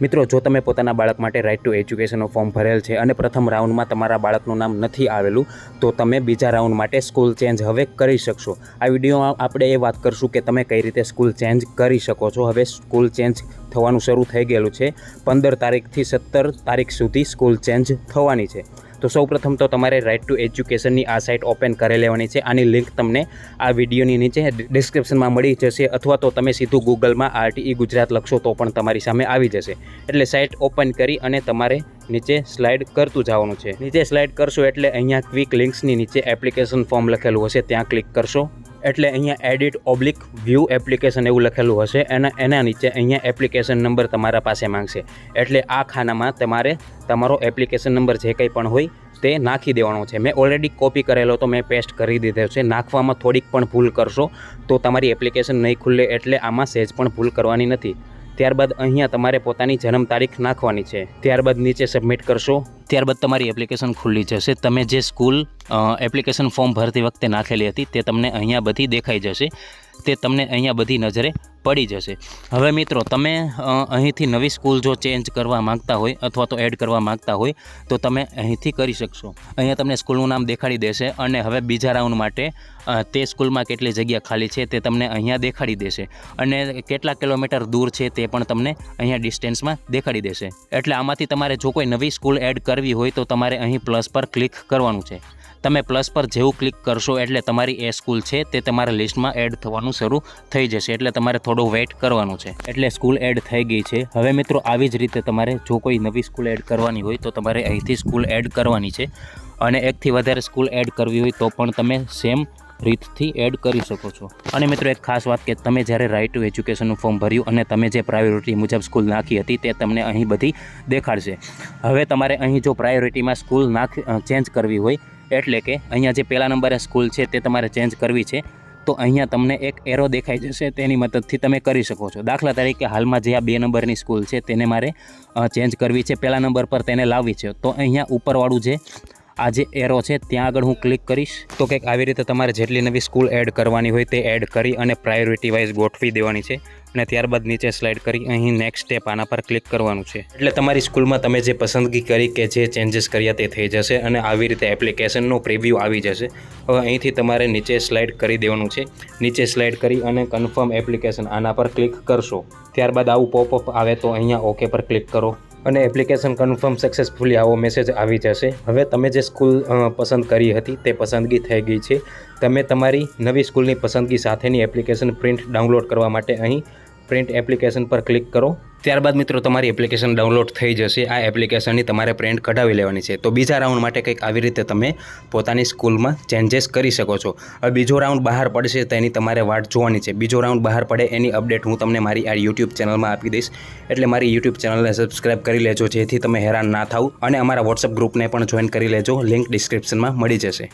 મિત્રો, જો તમે પોતાના બાળક માટે રાઇટ ટુ એજ્યુકેશનનો ફોર્મ ભરેલ છે અને પ્રથમ રાઉન્ડમાં તમારા બાળકનું નામ નથી આવેલું, તો તમે બીજા રાઉન્ડ માટે સ્કૂલ ચેન્જ હવે કરી શકશો. આ વિડીયોમાં આપણે એ વાત કરશું કે તમે કઈ રીતે સ્કૂલ ચેન્જ કરી શકો છો. હવે સ્કૂલ ચેન્જ થવાનું શરૂ થઈ ગયેલું છે. પંદર તારીખથી સત્તર તારીખ સુધી સ્કૂલ ચેન્જ થવાની છે. તો સૌપ્રથમ તો તમારે રાઇટ ટુ એજ્યુકેશનની આ સાઇટ ઓપન કરી લેવાની છે. આની લિંક તમને આ વિડીયોની નીચે ડિસ્ક્રિપ્શનમાં મળી જશે. અથવા તો તમે સીધું ગૂગલમાં આરટીઈ ગુજરાત લખશો તો પણ તમારી સામે આવી જશે. એટલે સાઇટ ઓપન કરી અને તમારે નીચે સ્લાઇડ કરતું જવાનું છે. નીચે સ્લાઇડ કરશો એટલે અહીંયા ક્વિક લિંક્સની નીચે એપ્લિકેશન ફોર્મ લખેલું હશે. ત્યાં ક્લિક કરશો. એટલે અહીંયા એડિટ ઓબ્લિક વ્યૂ એપ્લિકેશન એવું લખેલું હશે. અને એના નીચે અહીંયા એપ્લિકેશન નંબર તમારા પાસે માંગશે. એટલે આ ખાનામાં તમારે તમારો એપ્લિકેશન નંબર જે કંઈ પણ હોય તે નાખી દેવાનો છે. મેં ઓલરેડી કોપી કરેલો તો મેં પેસ્ટ કરી દીધો છે. નાખવામાં થોડીક પણ ભૂલ કરશો તો તમારી એપ્લિકેશન નહીં ખુલે એટલે આમાં સહેજ પણ ભૂલ કરવાની નથી. ત્યારબાદ અહીંયા તમારે પોતાની જન્મ તારીખ નાખવાની છે. ત્યારબાદ નીચે સબમિટ કરશો. ત્યારબાદ તમારી એપ્લિકેશન ખુલ્લી જશે. તમે જે સ્કૂલ એપ્લિકેશન ફોર્મ ભરતી વખતે નાખેલી હતી તે તમને અહીંયા બધી દેખાઈ જશે. તે તમને અહીંયા બધી નજરે પડી જશે. હવે મિત્રો, તમે અહીંથી નવી સ્કૂલ જો ચેન્જ કરવા માંગતા હોય અથવા તો એડ કરવા માંગતા હોય, તો તમે અહીંથી કરી શકશો. અહીંયા તમને સ્કૂલનું નામ દેખાડી દેશે અને હવે બીજા રાઉન્ડ માટે તે સ્કૂલમાં કેટલી જગ્યા ખાલી છે તે તમને અહીંયા દેખાડી દેશે. અને કેટલા કિલોમીટર દૂર છે તે પણ તમને અહીંયા ડિસ્ટન્સમાં દેખાડી દેશે. એટલે આમાંથી તમારે જો કોઈ નવી સ્કૂલ એડ કરવી હોય તો તમારે અહીં પ્લસ પર ક્લિક કરવાનું છે. તમે પ્લસ પર જેવું ક્લિક કરશો એટલે તમારી એ સ્કૂલ છે તે તમારા લિસ્ટમાં એડ થવાનું શરૂ થઈ જશે એટલે તમારે થોડું વેઇટ કરવાનું છે. એટલે સ્કૂલ એડ થઈ ગઈ છે. હવે મિત્રો આવી જ રીતે તમારે જો કોઈ નવી સ્કૂલ એડ કરવાની હોય તો તમારે અહીંથી સ્કૂલ એડ કરવાની છે. અને એકથી વધારે સ્કૂલ એડ કરવી હોય તો પણ તમે સેમ રીતથી એડ કરી શકો છો. અને મિત્રો એક ખાસ વાત કે તમે જ્યારે રાઇટ ટુ એજ્યુકેશનનું ફોર્મ ભર્યું અને તમે જે પ્રાયોરિટી મુજબ સ્કૂલ નાખી હતી તે તમને અહીં બધી દેખાડશે. હવે તમારે અહીં જો પ્રાયોરિટીમાં સ્કૂલ નાખ ચેન્જ કરવી હોય એટલે કે અહીંયા જે પહેલા નંબરે સ્કૂલ છે તે તમારે ચેન્જ કરવી છે. તો અહીંયા તમને એક એરો દેખાઈ જશે, તેની મદદથી તમે કરી શકો છો. દાખલા તરીકે હાલમાં જે આ બે નંબરની સ્કૂલ છે તેને મારે ચેન્જ કરવી છે, પહેલા નંબર પર તેને લાવવી છે. તો અહીંયા ઉપરવાળું જે આ જે એરો છે, ત્યાં આગળ હું ક્લિક કરીશ તો કંઈક આવી રીતે તમારે જેટલી નવી સ્કૂલ એડ કરવાની હોય તે એડ કરી અને પ્રાયોરિટી વાઇઝ ગોઠવી દેવાની છે. અને ત્યારબાદ નીચે સ્લાઇડ કરી અહીં નેક્સ્ટ સ્ટેપ આના પર ક્લિક કરવાનું છે. એટલે તમારી સ્કૂલમાં તમે જે પસંદગી કરી કે જે ચેન્જીસ કર્યા તે થઈ જશે અને આવી રીતે એપ્લિકેશનનો પ્રિવ્યૂ આવી જશે. હવે અહીંથી તમારે નીચે સ્લાઇડ કરી દેવાનું છે. નીચે સ્લાઇડ કરી અને કન્ફર્મ એપ્લિકેશન આના પર ક્લિક કરશો. ત્યારબાદ આવું પોપઅપ આવે તો અહીંયા ઓકે પર ક્લિક કરો. અને એપ્લિકેશન કન્ફર્મ સક્સેસફુલી આવો મેસેજ આવી જશે. હવે તમે જે સ્કૂલ પસંદ કરી હતી તે પસંદગી થઈ ગઈ છે. તમે તમારી નવી સ્કૂલની પસંદગી સાથેની એપ્લિકેશન પ્રિન્ટ ડાઉનલોડ કરવા માટે અહીં પ્રિન્ટ એપ્લિકેશન પર ક્લિક કરો. ત્યારબાદ મિત્રો, તમારી એપ્લિકેશન ડાઉનલોડ થઈ જશે. આ એપ્લિકેશનની તમારે પ્રિન્ટ કઢાવી લેવાની છે. તો બીજા રાઉન્ડ માટે કંઈક આવી રીતે તમે પોતાની સ્કૂલમાં ચેન્જીસ કરી શકો છો. હવે બીજો રાઉન્ડ બહાર પડશે તેની તમારે વાટ જોવાની છે. બીજો રાઉન્ડ બહાર પડે એની અપડેટ હું તમને મારી આ યુટ્યુબ ચેનલમાં આપી દઈશ. એટલે મારી યુટ્યુબ ચેનલને સબસ્ક્રાઇબ કરી લેજો, જેથી તમે હેરાન ના થાવ. અને અમારા વોટ્સઅપ ગ્રુપને પણ જોઈન કરી લેજો. લિંક ડિસ્ક્રિપ્શનમાં મળી જશે.